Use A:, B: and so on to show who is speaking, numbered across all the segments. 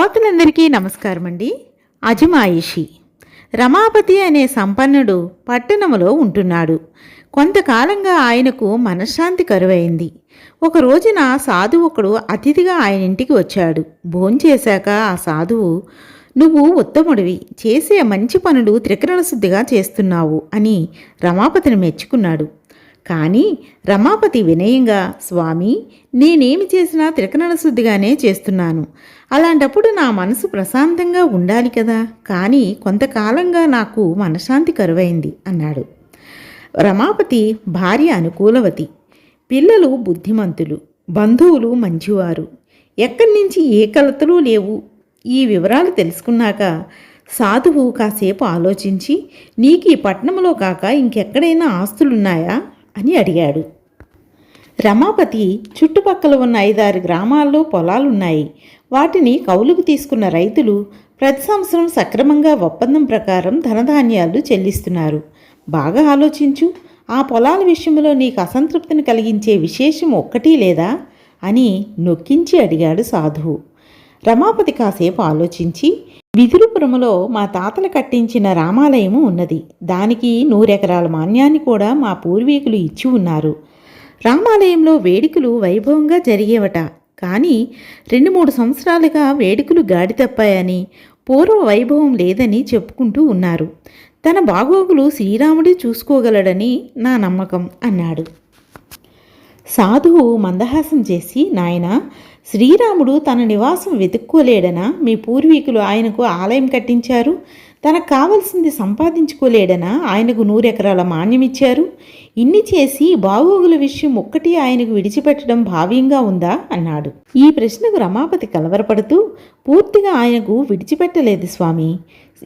A: శ్రోతలందరికీ నమస్కారం అండి అజమాయిషి. రమాపతి అనే సంపన్నుడు పట్టణములో ఉంటున్నాడు. కొంతకాలంగా ఆయనకు మనశ్శాంతి కరువైంది. ఒక రోజున సాధువు ఒకడు అతిథిగా ఆయన ఇంటికి వచ్చాడు. భోంచేశాక ఆ సాధువు నువ్వు ఉత్తముడివి. చేసే మంచి పనులు త్రికరణ శుద్ధిగా చేస్తున్నావు అని రమాపతిని మెచ్చుకున్నాడు. కానీ రమాపతి వినయంగా స్వామి నేనేమి చేసినా త్రికరణ శుద్ధిగానే చేస్తున్నాను. అలాంటప్పుడు నా మనసు ప్రశాంతంగా ఉండాలి కదా. కానీ కొంతకాలంగా నాకు మనశ్శాంతి కరువైంది అన్నాడు. రమాపతి భార్య అనుకూలవతి. పిల్లలు బుద్ధిమంతులు. బంధువులు మంచివారు. ఎక్కడి నుంచి ఏ కలతలు లేవు. ఈ వివరాలు తెలుసుకున్నాక సాధువు కాసేపు ఆలోచించి నీకు ఈ పట్టణంలో కాక ఇంకెక్కడైనా ఆస్తులున్నాయా? అని అడిగాడు. రమాపతి చుట్టుపక్కల ఉన్న ఐదారు గ్రామాల్లో పొలాలున్నాయి. వాటిని కౌలుకు తీసుకున్న రైతులు ప్రతి సంవత్సరం సక్రమంగా ఒప్పందం ప్రకారం ధనధాన్యాలు చెల్లిస్తున్నారు. బాగా ఆలోచించు ఆ పొలాల విషయంలో నీకు అసంతృప్తిని కలిగించే విశేషం ఒక్కటి లేదా? అని నొక్కించి అడిగాడు సాధువు. రమాపతి కాసేపు ఆలోచించి విదురుపురములో మా తాతలు కట్టించిన రామాలయము ఉన్నది. దానికి నూరెకరాల మాన్యాన్ని కూడా మా పూర్వీకులు ఇచ్చి ఉన్నారు. రామాలయంలో వేడుకలు వైభవంగా జరిగేవట. కానీ రెండు మూడు సంవత్సరాలుగా వేడుకలు గాడి తప్పాయని పూర్వ వైభవం లేదని చెప్పుకుంటూ ఉన్నారు. తన బాగోగులు శ్రీరాముడే చూసుకోగలడని నా నమ్మకం అన్నాడు. సాధువు మందహాసం చేసి నాయన శ్రీరాముడు తన నివాసం వెతుక్కోలేడనా? మీ పూర్వీకులు ఆయనకు ఆలయం కట్టించారు? తనకు కావలసింది సంపాదించుకోలేడనా? ఆయనకు నూరెకరాల మాన్యమిచ్చారు? ఇన్ని చేసి బాగోగుల విషయం ఒక్కటి ఆయనకు విడిచిపెట్టడం భావ్యంగా ఉందా? అన్నాడు. ఈ ప్రశ్నకు రమాపతి కలవరపడుతూ పూర్తిగా ఆయనకు విడిచిపెట్టలేదు స్వామి.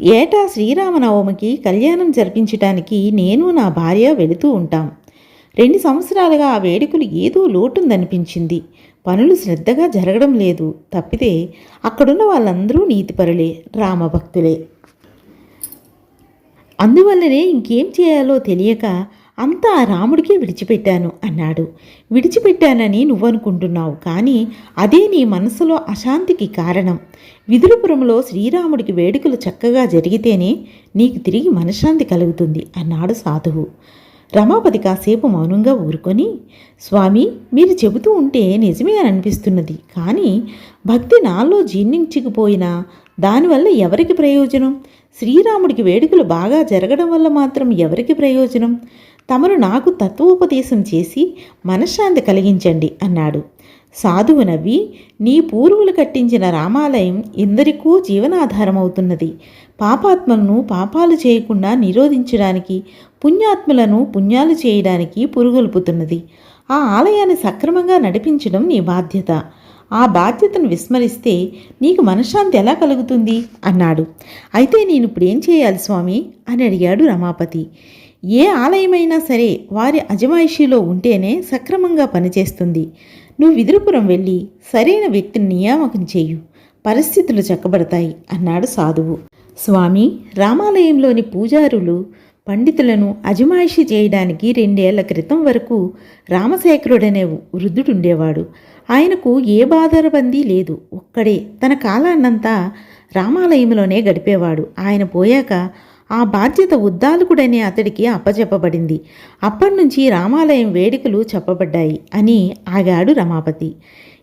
A: ఏటా శ్రీరామనవమికి కళ్యాణం జరిపించటానికి నేను నా భార్య వెళుతూ ఉంటాం. రెండు సంవత్సరాలుగా ఆ వేడుకలు ఏదో లోటుందనిపించింది. పనులు శ్రద్ధగా జరగడం లేదు. తప్పితే అక్కడున్న వాళ్ళందరూ నీతిపరులే రామభక్తులే. అందువల్లనే ఇంకేం చేయాలో తెలియక అంతా రాముడికే విడిచిపెట్టాను అన్నాడు. విడిచిపెట్టానని నువ్వనుకుంటున్నావు కానీ అదే నీ మనసులో అశాంతికి కారణం. విదురుపురంలో శ్రీరాముడికి వేడుకలు చక్కగా జరిగితేనే నీకు తిరిగి మనశ్శాంతి కలుగుతుంది అన్నాడు సాధువు. రమాపతి కాసేపు మౌనంగా ఊరుకొని స్వామి మీరు చెబుతూ ఉంటే నిజమే అని అనిపిస్తున్నది. కానీ భక్తి నాలో జీర్ణించుకుపోయినా దానివల్ల ఎవరికి ప్రయోజనం? శ్రీరాముడికి వేడుకలు బాగా జరగడం వల్ల మాత్రం ఎవరికి ప్రయోజనం? తమరు నాకు తత్వోపదేశం చేసి మనశ్శాంతి కలిగించండి అన్నాడు. సాధువు నవ్వి నీ పూర్వులు కట్టించిన రామాలయం ఎందరికో జీవనాధారమవుతున్నది. పాపాత్మలను పాపాలు చేయకుండా నిరోధించడానికి పుణ్యాత్మలను పుణ్యాలు చేయడానికి పురుగొల్పుతున్నది. ఆ ఆలయాన్ని సక్రమంగా నడిపించడం నీ బాధ్యత. ఆ బాధ్యతను విస్మరిస్తే నీకు మనశ్శాంతి ఎలా కలుగుతుంది? అన్నాడు. అయితే నేను ఇప్పుడు ఏం చేయాలి స్వామి? అని అడిగాడు రమాపతి. ఏ ఆలయమైనా సరే వారి అజమాయిషీలో ఉంటేనే సక్రమంగా పనిచేస్తుంది. నువ్వు విదురుపురం వెళ్ళి సరైన వ్యక్తిని నియామకం చేయు. పరిస్థితులు చక్కబడతాయి అన్నాడు సాధువు. స్వామి రామాలయంలోని పూజారులు పండితులను అజమాయిషి చేయడానికి రెండేళ్ళ క్రితం వరకు రామశేఖరుడనే వృద్ధుడుండేవాడు. ఆయనకు ఏ బాధరబందీ లేదు. ఒక్కడే తన కాలాన్నంతా రామాలయంలోనే గడిపేవాడు. ఆయన పోయాక ఆ బాధ్యత ఉద్దాలకుడనే అతడికి అప్పచెప్పబడింది అప్పటినుంచి రామాలయం వేడుకలు చెప్పబడ్డాయి అని ఆగాడు రమాపతి.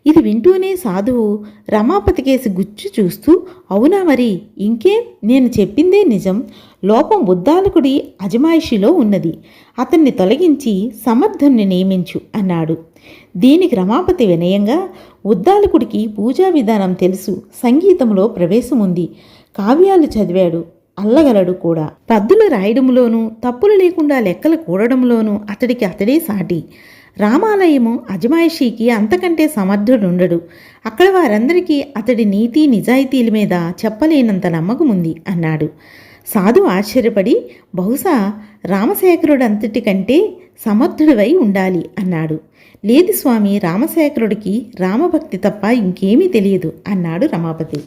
A: ఇది వింటూనే సాధువు రమాపతి కేసి గుచ్చు చూస్తూ అవునా మరి ఇంకేం? నేను చెప్పిందే నిజం. లోపం ఉద్దాలకుడి అజమాయిషిలో ఉన్నది. అతన్ని తొలగించి సమర్థుణ్ణి నియమించు అన్నాడు. దీనికి రమాపతి వినయంగా ఉద్దాలకుడికి పూజా విధానం తెలుసు సంగీతంలో ప్రవేశం ఉంది కావ్యాలు చదివాడు. అల్లగలడు కూడా. పద్దులు రాయడంలోనూ తప్పులు లేకుండా లెక్కలు కూడడంలోనూ అతడికి అతడే సాటి. రామాలయము అజమాయిషీకి అంతకంటే సమర్థుడుండడు. అక్కడ వారందరికీ అతడి నీతి నిజాయితీల మీద చెప్పలేనంత నమ్మకం ఉంది అన్నాడు. సాధు ఆశ్చర్యపడి బహుశా రామశేఖరుడంతటికంటే సమర్థుడివై ఉండాలి అన్నాడు. లేదు స్వామి రామశేఖరుడికి రామభక్తి తప్ప ఇంకేమీ తెలియదు అన్నాడు రమాపతి.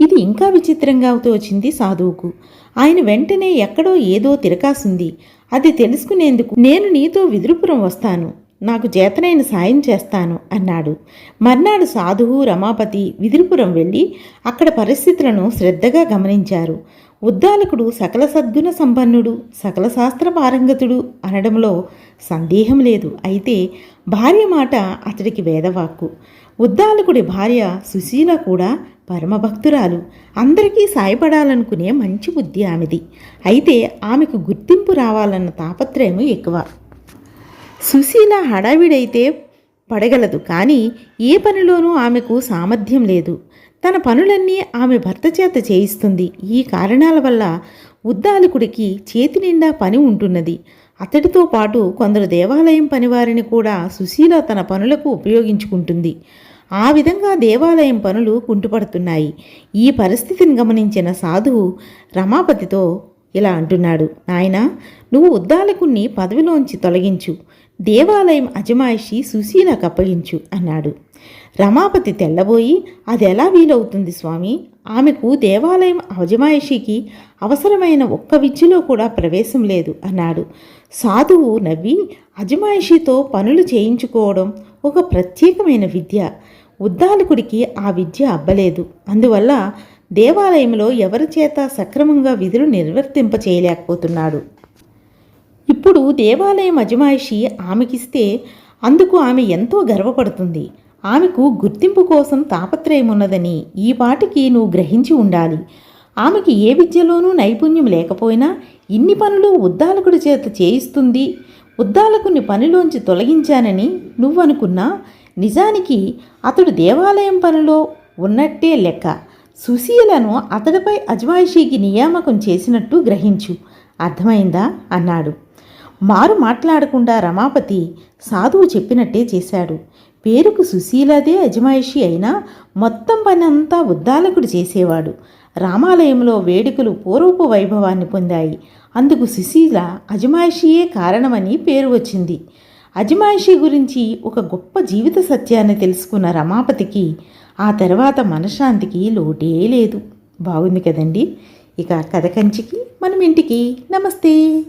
A: ఇది ఇంకా విచిత్రంగా తోచింది సాధువుకు. ఆయన వెంటనే ఎక్కడో ఏదో తిరకాసుంది. అది తెలుసుకునేందుకు నేను నీతో విదురుపురం వస్తాను. నాకు చేతనైన సాయం చేస్తాను అన్నాడు. మర్నాడు సాధువు రమాపతి విదిరిపురం వెళ్ళి అక్కడ పరిస్థితులను శ్రద్ధగా గమనించారు. ఉద్దాలకుడు సకల సద్గుణ సంపన్నుడు సకల శాస్త్ర పారంగతుడు అనడంలో సందేహం లేదు. అయితే భార్య మాట అతడికి వేదవాక్కు. ఉద్దాలకుడి భార్య సుశీల కూడా పరమభక్తురాలు. అందరికీ సాయపడాలనుకునే మంచి బుద్ధి ఆమెది. అయితే ఆమెకు గుర్తింపు రావాలన్న తాపత్రయం ఎక్కువ. సుశీల హడావిడైతే పడగలదు. కానీ ఏ పనిలోనూ ఆమెకు సామర్థ్యం లేదు. తన పనులన్నీ ఆమె భర్త చేత చేయిస్తుంది. ఈ కారణాల వల్ల ఉద్దాలకుడికి చేతి నిండా పని ఉంటున్నది. అతడితో పాటు కొందరు దేవాలయం పనివారిని కూడా సుశీల తన పనులకు ఉపయోగించుకుంటుంది. ఆ విధంగా దేవాలయం పనులు కుంటుపడుతున్నాయి. ఈ పరిస్థితిని గమనించిన సాధువు రమాపతితో ఇలా అంటున్నాడు. నాయన నువ్వు ఉద్దాలకుణ్ణి పదవిలోంచి తొలగించు. దేవాలయం అజమాయిషి సుశీలకు అప్పగించు అన్నాడు. రమాపతి తెల్లబోయి అది ఎలా వీలవుతుంది స్వామి? ఆమెకు దేవాలయం అజమాయిషికి అవసరమైన ఒక్క విద్యలో కూడా ప్రవేశం లేదు అన్నాడు. సాధువు నవ్వి అజమాయిషితో పనులు చేయించుకోవడం ఒక ప్రత్యేకమైన విద్య. ఉద్దాలకుడికి ఆ విద్య అబ్బలేదు. అందువల్ల దేవాలయంలో ఎవరి చేత సక్రమంగా విధులు నిర్వర్తింప చేయలేకపోతున్నాడు ఇప్పుడు దేవాలయం అజమాయిషి ఆమెకిస్తే అందుకు ఆమె ఎంతో గర్వపడుతుంది. ఆమెకు గుర్తింపు కోసం తాపత్రయం ఉన్నదని ఈ పాటికి నువ్వు గ్రహించి ఉండాలి. ఆమెకి ఏ విద్యలోనూ నైపుణ్యం లేకపోయినా ఇన్ని పనులు ఉద్దాలకుడి చేత చేయిస్తుంది. ఉద్దాలకుని పనిలోంచి తొలగించానని నువ్వనుకున్నా నిజానికి అతడు దేవాలయం పనిలో ఉన్నట్టే లెక్క. సుశీలను అతడిపై అజమాయిషీకి నియామకం చేసినట్టు గ్రహించు. అర్థమైందా? అన్నాడు. మారు మాట్లాడకుండా రమాపతి సాధువు చెప్పినట్టే చేశాడు. పేరుకు సుశీలదే అజమాయిషి అయినా మొత్తం పనంతా ఉద్దాలకుడు చేసేవాడు. రామాలయంలో వేడుకలు పూర్వపు వైభవాన్ని పొందాయి. అందుకు సుశీల అజమాయిషియే కారణమని పేరు వచ్చింది. అజమాయిషి గురించి ఒక గొప్ప జీవిత సత్యాన్ని తెలుసుకున్న రమాపతికి ఆ తర్వాత మనశ్శాంతికి లోటే లేదు. బాగుంది కదండి? ఇక కథ కంచికి మనం ఇంటికి. నమస్తే.